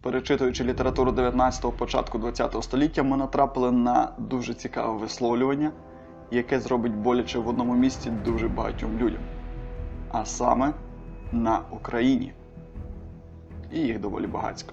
Перечитуючи літературу 19-го, початку 20-го століття, ми натрапили на дуже цікаве висловлювання, яке зробить боляче в одному місці дуже багатьом людям. А саме на Україні. І їх доволі багатько.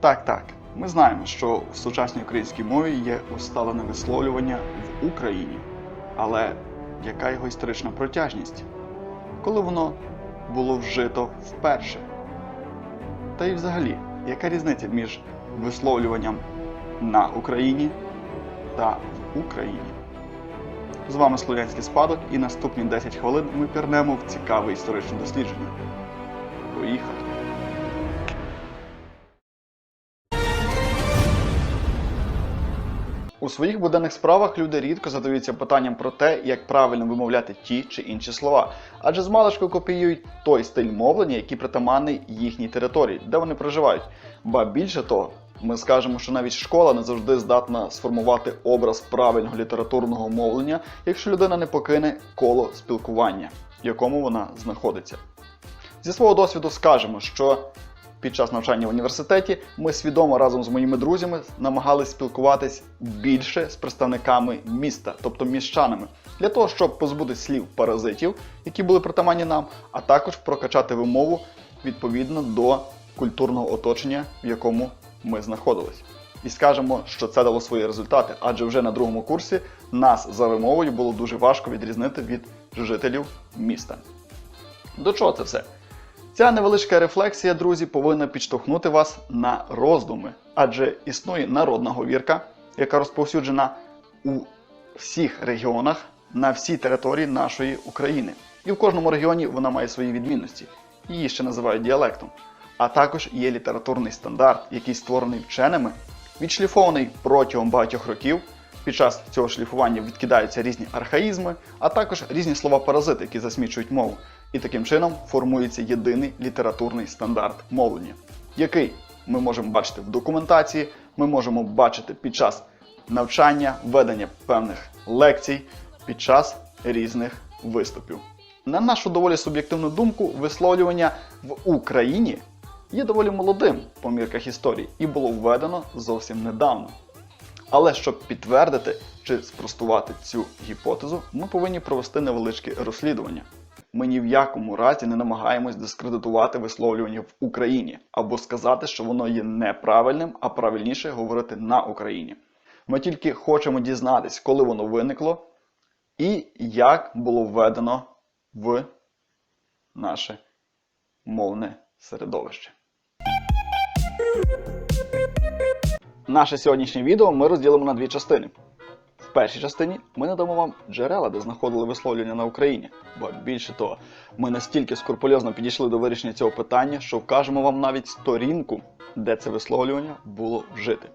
Так, так, ми знаємо, що в сучасній українській мові є усталене висловлювання в Україні. Але яка його історична протяжність? Коли воно було вжито вперше? Та й взагалі, яка різниця між висловлюванням на Україні та в Україні? З вами Слов'янський спадок, і наступні 10 хвилин ми пірнемо в цікаве історичне дослідження. Поїхали! У своїх буденних справах люди рідко задаються питанням про те, як правильно вимовляти ті чи інші слова, адже з маличку копіюють той стиль мовлення, який притаманний їхній території, де вони проживають. Ба більше того, ми скажемо, що навіть школа не завжди здатна сформувати образ правильного літературного мовлення, якщо людина не покине коло спілкування, в якому вона знаходиться. Зі свого досвіду скажемо, що під час навчання в університеті ми свідомо разом з моїми друзями намагались спілкуватись більше з представниками міста, тобто міщанами, для того, щоб позбутись слів паразитів, які були притаманні нам, а також прокачати вимову відповідно до культурного оточення, в якому ми знаходились. І скажемо, що це дало свої результати, адже вже на другому курсі нас за вимовою було дуже важко відрізнити від жителів міста. До чого це все? Ця невеличка рефлексія, друзі, повинна підштовхнути вас на роздуми, адже існує народна говірка, яка розповсюджена у всіх регіонах на всій території нашої України. І в кожному регіоні вона має свої відмінності. Її ще називають діалектом. А також є літературний стандарт, який створений вченими, відшліфований протягом багатьох років. Під час цього шліфування відкидаються різні архаїзми, а також різні слова-паразити, які засмічують мову. І таким чином формується єдиний літературний стандарт мовлення, який ми можемо бачити в документації, ми можемо бачити під час навчання, ведення певних лекцій, під час різних виступів. На нашу доволі суб'єктивну думку, висловлювання в Україні є доволі молодим по мірках історії і було введено зовсім недавно. Але щоб підтвердити чи спростувати цю гіпотезу, ми повинні провести невеличке розслідування. Ми ні в якому разі не намагаємось дискредитувати висловлювання в Україні або сказати, що воно є неправильним, а правильніше говорити на Україні. Ми тільки хочемо дізнатись, коли воно виникло і як було введено в наше мовне середовище. Наше сьогоднішнє відео ми розділимо на дві частини. В першій частині ми надамо вам джерела, де знаходили висловлювання на Україні. Бо більше того, ми настільки скрупульозно підійшли до вирішення цього питання, що вкажемо вам навіть сторінку, де це висловлювання було вжите.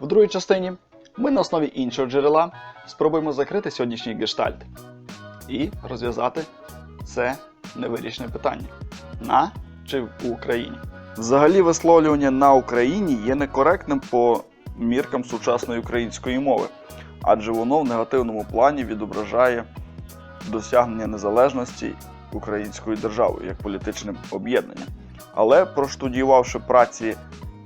В другій частині ми на основі іншого джерела спробуємо закрити сьогоднішній гештальт і розв'язати це невирішене питання на чи в Україні. Взагалі, висловлювання на Україні є некоректним по міркам сучасної української мови, адже воно в негативному плані відображає досягнення незалежності українською державою як політичним об'єднанням. Але проштудіювавши праці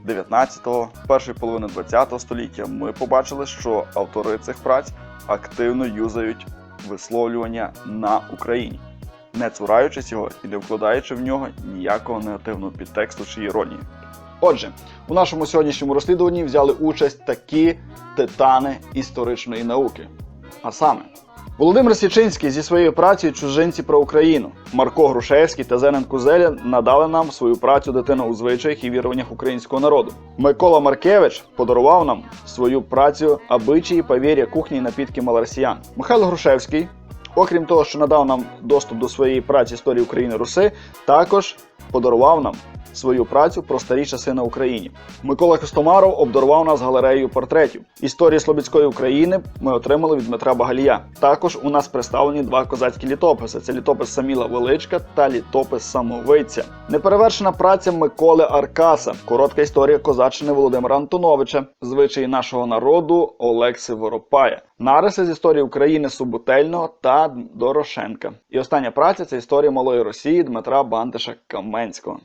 19-го, першої половини 20-го століття, ми побачили, що автори цих праць активно юзають висловлювання на Україні, не цураючись його і не вкладаючи в нього ніякого негативного підтексту чи іронії. Отже, у нашому сьогоднішньому розслідуванні взяли участь такі титани історичної науки. А саме, Володимир Січинський зі своєю працею Чужинці про Україну, Марко Грушевський та Зенен Кузеля надали нам свою працю Дитина у звичаях і віруваннях українського народу. Микола Маркевич подарував нам свою працю Обичаї, повір'я, кухні і напітки маларсіян. Михайло Грушевський, окрім того, що надав нам доступ до своєї праці історії України Руси, також подарував нам свою працю про старі часи на Україні. Микола Костомаров обдарував нас галереєю портретів. Історії Слобідської України ми отримали від Дмитра Багалія. Також у нас представлені два козацькі літописи: це літопис Саміла Величка та літопис Самовиця. Неперевершена праця Миколи Аркаса, коротка історія козаччини Володимира Антоновича, звичаї нашого народу Олекси Воропая. Нариси з історії України Суботельного та Дорошенка. І остання праця це історія малої Росії Дмитра Бандиша Каменського.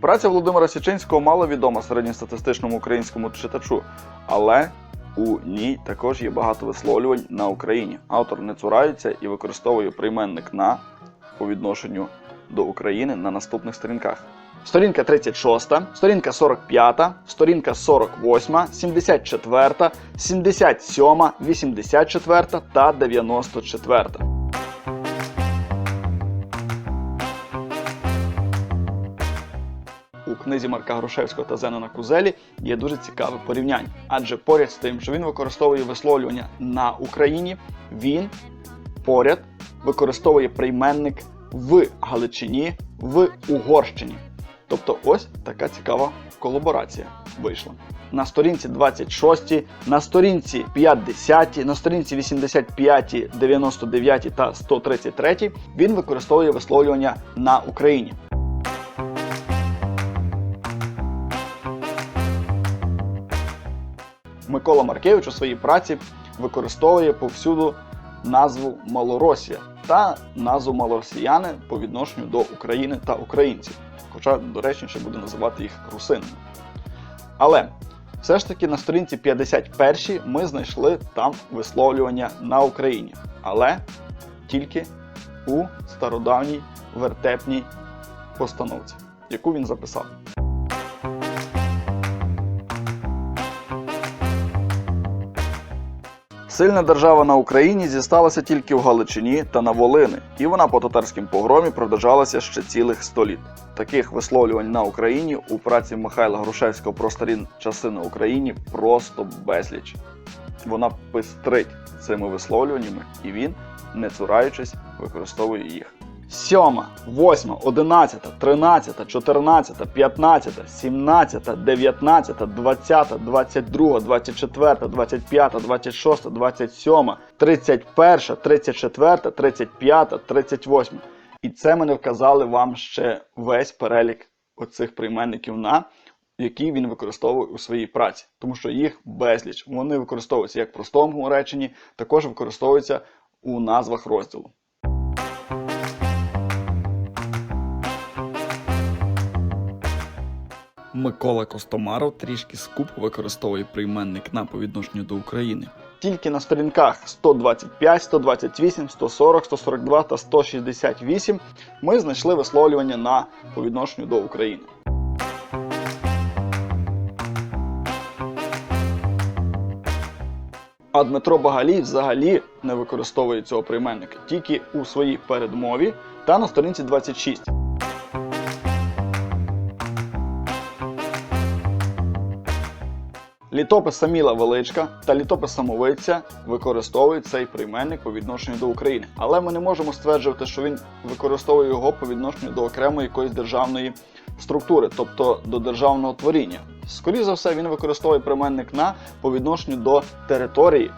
Праця Володимира Січинського мало відома середньостатистичному українському читачу, але у ній також є багато висловлювань на Україні. Автор не цурається і використовує прийменник на по відношенню до України на наступних сторінках. Сторінка 36, сторінка 45, сторінка 48, 74, 77, 84 та 94. У книзі Марка Грушевського та Зенона Кузелі є дуже цікаве порівняння. Адже поряд з тим, що він використовує висловлювання на Україні, він поряд використовує прийменник в Галичині, в Угорщині. Тобто ось така цікава колаборація вийшла. На сторінці 26, на сторінці 50, на сторінці 85, 99 та 133 він використовує висловлювання на Україні. Микола Маркевич у своїй праці використовує повсюду назву Малоросія та назву малоросіяни по відношенню до України та українців. Хоча доречніше буде називати їх русинами. Але все ж таки на сторінці 51 ми знайшли там висловлювання на Україні. Але тільки у стародавній вертепній постановці, яку він записав. Сильна держава на Україні зісталася тільки в Галичині та на Волини, і вона по татарським погромі продовжалася ще цілих століт. Таких висловлювань на Україні у праці Михайла Грушевського про старі часи на Україні просто безліч. Вона пестрить цими висловлюваннями, і він, не цураючись, використовує їх. Сьома, восьма, одинадцята, тринадцята, чотирнадцята, п'ятнадцята, сімнадцята, дев'ятнадцята, двадцята, двадцять друга, двадцять четверта, двадцять п'ята, двадцять шоста, двадцять сьома, тридцять перша, тридцять четверта, тридцять п'ята, тридцять восьма. І це ми не вказали вам ще весь перелік оцих прийменників на, які він використовує у своїй праці, тому що їх безліч. Вони використовуються як в простому реченні, також використовуються у назвах розділу. Микола Костомаров трішки скупо використовує прийменник на по відношенню до України. Тільки на сторінках 125, 128, 140, 142 та 168 ми знайшли висловлювання на по відношенню до України. А Дмитро Багалій взагалі не використовує цього прийменника тільки у своїй передмові та на сторінці 26. Літопис Саміла Величка та літопис Самовиця використовують цей прийменник по відношенню до України. Але ми не можемо стверджувати, що він використовує його по відношенню до окремої якоїсь державної структури, тобто до державного творіння. Скоріше за все, він використовує прийменник на по відношенню до території,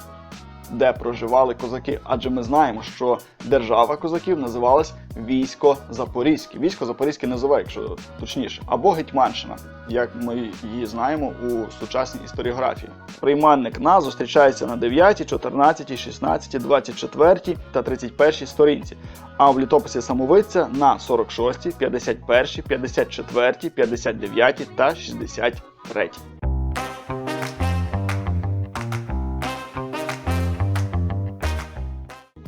де проживали козаки. Адже ми знаємо, що держава козаків називалась Військо Запорізьке. Військо Запорізьке називає, якщо точніше, або Гетьманщина, як ми її знаємо у сучасній історіографії. Прийменник на зустрічається на 9, 14, 16, 24 та 31 сторінці. А в літописі самовиця на 46, 51, 54, 59 та 63.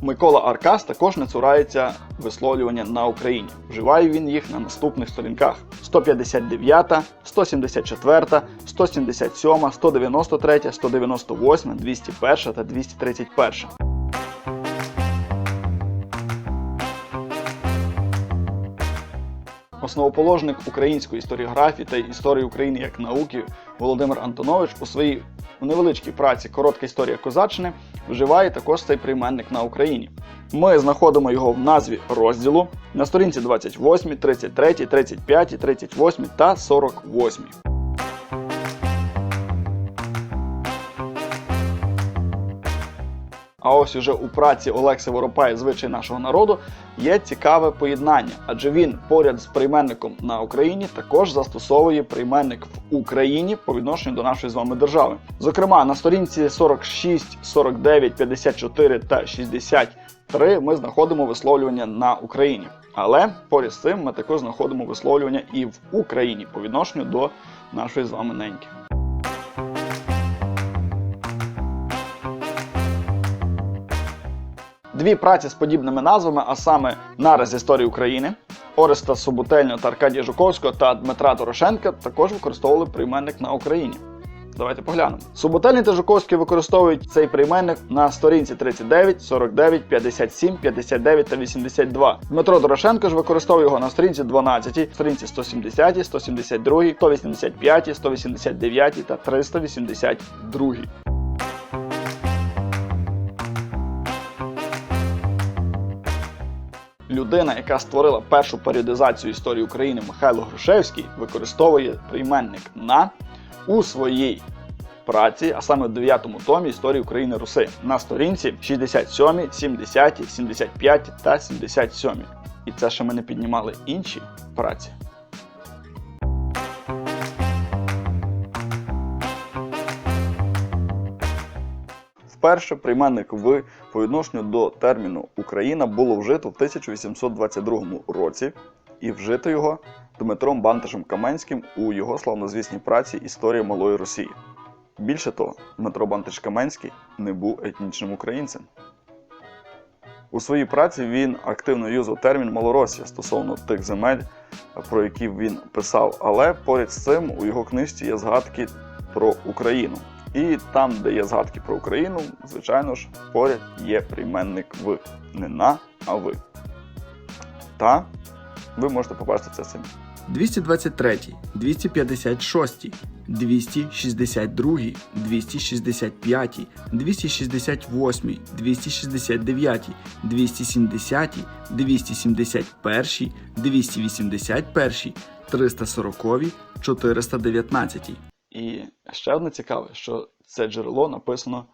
Микола Аркас також не цурається висловлювання на Україні. Вживає він їх на наступних сторінках: 159, 174, 177, 193, 198, 201 та 231. Основоположник української історіографії та історії України як науки Володимир Антонович у своїй невеличкій праці Коротка історія козаччини вживає також цей прийменник на Україні. Ми знаходимо його в назві розділу на сторінці 28, 33, 35, 38 та 48. А ось уже у праці Олекси Воропая звичай нашого народу є цікаве поєднання, адже він поряд з прийменником на Україні також застосовує прийменник в Україні по відношенню до нашої з вами держави. Зокрема, на сторінці 46, 49, 54 та 63 ми знаходимо висловлювання на Україні. Але поряд з цим ми також знаходимо висловлювання і в Україні по відношенню до нашої з вами неньки. Дві праці з подібними назвами, а саме Нараз історії України, Ореста Собутельного та Аркадія Жуковського та Дмитра Дорошенка також використовували прийменник на Україні. Давайте поглянемо. Суботельний та Жуковський використовують цей прийменник на сторінці 39, 49, 57, 59 та 82. Дмитро Дорошенко ж використовує його на сторінці 12, сторінці 170, 172, 185, 189 та 382. Людина, яка створила першу періодизацію історії України Михайло Грушевський, використовує прийменник на у своїй праці, а саме в 9 томі історії України Руси на сторінці 67, 70, 75 та 77. І це ще ми не піднімали інші праці. Вперше прийменник в по відношенню до терміну Україна було вжито в 1822 році, і вжито його Дмитром Банташем Каменським у його славнозвісній праці Історія малої Росії. Більше того, Дмитро Банташ Каменський не був етнічним українцем. У своїй праці він активно юзав термін Малоросія стосовно тих земель, про які він писав, але поряд з цим у його книжці є згадки про Україну. І там, де є згадки про Україну, звичайно ж, поряд є прийменник в не на, а ви. Та ви можете побачити це самі. 223, 256, 262, 265, 268, 269, 270, 271, 281, 340, 419. І ще одне цікаве, що це джерело написано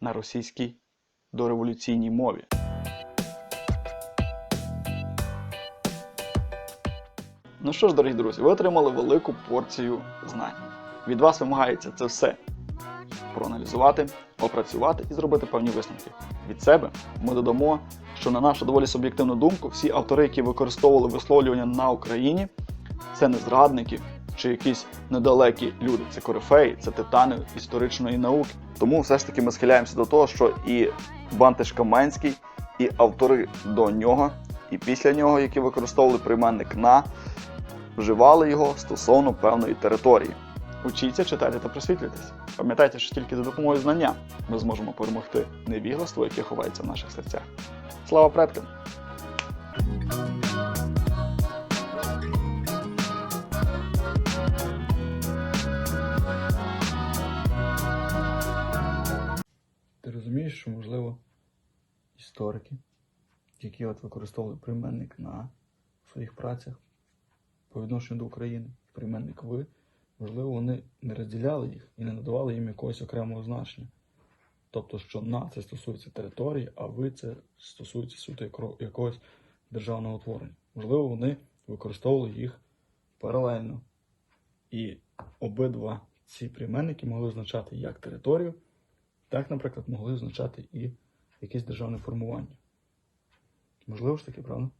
на російській дореволюційній мові. Ну що ж, дорогі друзі, ви отримали велику порцію знань. Від вас вимагається це все проаналізувати, опрацювати і зробити певні висновки. Від себе ми додамо, що на нашу доволі суб'єктивну думку, всі автори, які використовували висловлювання на Україні, це не зрадники чи якісь недалекі люди. Це корифеї, це титани історичної науки. Тому все ж таки ми схиляємося до того, що і Бантиш Каменський, і автори до нього, і після нього, які використовували прийменник на, вживали його стосовно певної території. Учіться, читайте та просвітлюйтесь. Пам'ятайте, що тільки за допомогою знання ми зможемо перемогти невігластво, яке ховається в наших серцях. Слава предкам! Що, можливо, історики, які от використовували прийменник на своїх працях по відношенню до України, прийменник ви, можливо, вони не розділяли їх і не надавали їм якогось окремого значення. Тобто, що на це стосується території, а ви це стосується суто якогось державного утворення. Можливо, вони використовували їх паралельно. І обидва ці прийменники могли означати як територію, так, наприклад, могли означати і якесь державне формування. Можливо ж таки, правда?